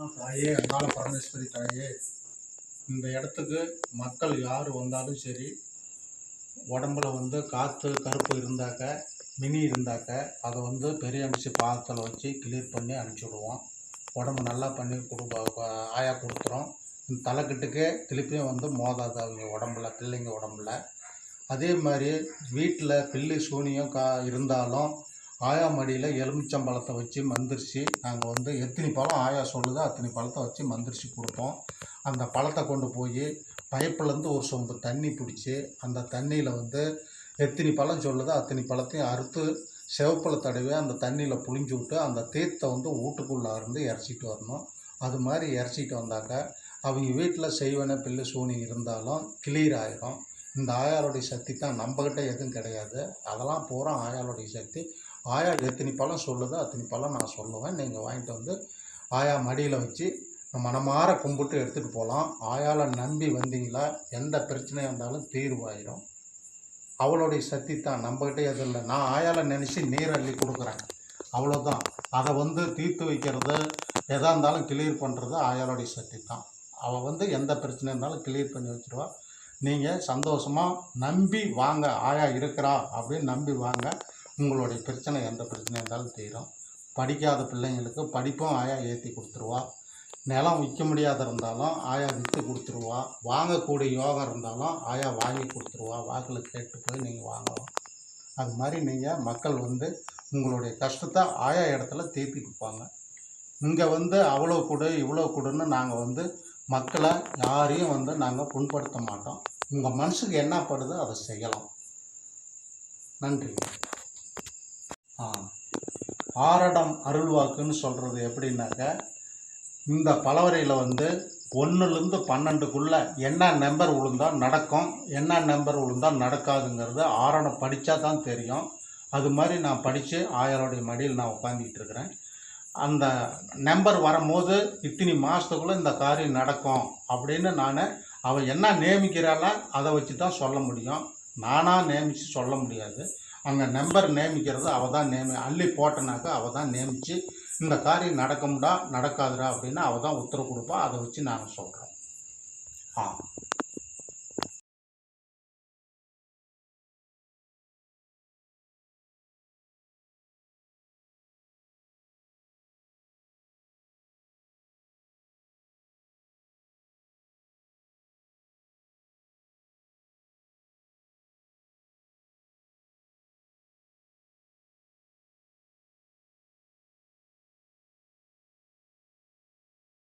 தாயே அங்காள பரமேஸ்வரி தாயே இந்த இடத்துக்கு மக்கள் யார் வந்தாலும் சரி உடம்புல வந்து காற்று கருப்பு இருந்தாக்க மினி இருந்தாக்க அதை வந்து பெரிய அமிச்சு பாகத்தில் வச்சு கிளியர் பண்ணி அனுப்பிச்சி விடுவோம். உடம்பு நல்லா பண்ணி கொடுப்ப ஆயா கொடுத்துரும். இந்த தலைக்கட்டுக்கே திருப்பியும் வந்து மோதாது அவங்க உடம்புல பிள்ளைங்க உடம்புல. அதே மாதிரி வீட்டில் பில்லி சூனியம் கா இருந்தாலும் ஆயா மடியில் எலுமிச்சம்பழத்தை வச்சு மந்திரிச்சு நாங்கள் வந்து எத்தனை பழம் ஆயா சொல்லுதோ அத்தனை பழத்தை வச்சு மந்திரிச்சு கொடுப்போம் அந்த பழத்தை கொண்டு போய் பைப்புலேருந்து ஒரு சொம்பு தண்ணி பிடிச்சி அந்த தண்ணியில் வந்து எத்தனை பழம் சொல்லுதோ அத்தனை பழத்தையும் அறுத்து சிவப்பில் தடவி அந்த தண்ணியில் புழிஞ்சு விட்டு அந்த தீர்த்தை வந்து வீட்டுக்குள்ளே இருந்து இறச்சிட்டு வரணும். அது மாதிரி இறச்சிட்டு வந்தாக்க அவங்க வீட்டில் செய்வன பில்லு சூனி இருந்தாலும் கிளியர் ஆயிரும். இந்த ஆயாளுடைய சக்தி தான் நம்மக்கிட்ட எதுவும் கிடையாது. அதெல்லாம் பூரா ஆயாளுடைய சக்தி. ஆயா எத்தனை பழம் சொல்லுதோ அத்தனை பழம் நான் சொல்லுவேன். நீங்கள் வாங்கிட்டு வந்து ஆயா மடியில் வச்சு மனமாற கும்பிட்டு எடுத்துகிட்டு போகலாம் ஆயால் நம்பி வந்தீங்களா? எந்த பிரச்சனையாக இருந்தாலும் தீர்வாயிடும் அவளுடைய சக்தி தான் நம்மக்கிட்ட எதுவும் இல்லை. நான் ஆயால் நினச்சி நீர் அள்ளி கொடுக்குறேன். அவ்வளோதான் அதை வந்து தீர்த்து வைக்கிறது எதாக இருந்தாலும் கிளியர் பண்ணுறது ஆயாளுடைய சக்தி தான் அவள் வந்து எந்த பிரச்சனை இருந்தாலும் கிளியர் பண்ணி வச்சுருவா. நீங்கள் சந்தோஷமாக நம்பி வாங்க. ஆயா இருக்கிறா அப்படின்னு நம்பி வாங்க. உங்களுடைய பிரச்சனை எந்த பிரச்சனை இருந்தாலும் தீரும். படிக்காத பிள்ளைங்களுக்கு படிப்பும் ஆயா ஏற்றி கொடுத்துருவா. நிலம் விற்க முடியாத இருந்தாலும் ஆயா விற்று கொடுத்துருவா. வாங்கக்கூடிய யோகம் இருந்தாலும் ஆயா வாங்கி கொடுத்துருவா. வாக்கில் கேட்டு போய் நீங்கள் வாங்கலாம் அது மாதிரி நீங்கள் மக்கள் வந்து உங்களுடைய கஷ்டத்தை ஆயா இடத்துல தீர்த்தி கொடுப்பாங்க. இங்கே வந்து அவ்வளோ கொடு இவ்வளோ கொடுன்னு நாங்கள் வந்து மக்களை யாரையும் வந்து நாங்கள் புண்படுத்த மாட்டோம். உங்கள் மனசுக்கு என்ன படுதோ அதை செய்யலாம். நன்றி. ஆரடம் அருள்வாக்குன்னு சொல்கிறது எப்படின்னாக்க இந்த பலவரையில் வந்து ஒன்றுலேருந்து பன்னெண்டுக்குள்ளே என்ன நம்பர் விழுந்தால் நடக்கும் என்ன நம்பர் விழுந்தால் நடக்காதுங்கிறது ஆரணம் படித்தா தான் தெரியும். அது மாதிரி நான் படித்து ஆயாளுடைய மடியில் நான் உட்காந்துக்கிட்டு இருக்கிறேன். அந்த நம்பர் வரும்போது இத்தனி மாதத்துக்குள்ளே இந்த காரியம் நடக்கும் அப்படின்னு நான் அவள் என்ன நியமிக்கிறாளோ அதை வச்சு தான் சொல்ல முடியும். நானாக நியமித்து சொல்ல முடியாது. அங்கே நம்பர் நியமிக்கிறது அவள் தான் நியமி அள்ளி போட்டனாக்கா அவள் தான் நியமித்து இந்த காரியம் நடக்கும்டா நடக்காதுடா அப்படின்னு அவள் தான் உத்தரவு கொடுப்பா அதை வச்சு நாங்கள் சொல்கிறோம் ஆ.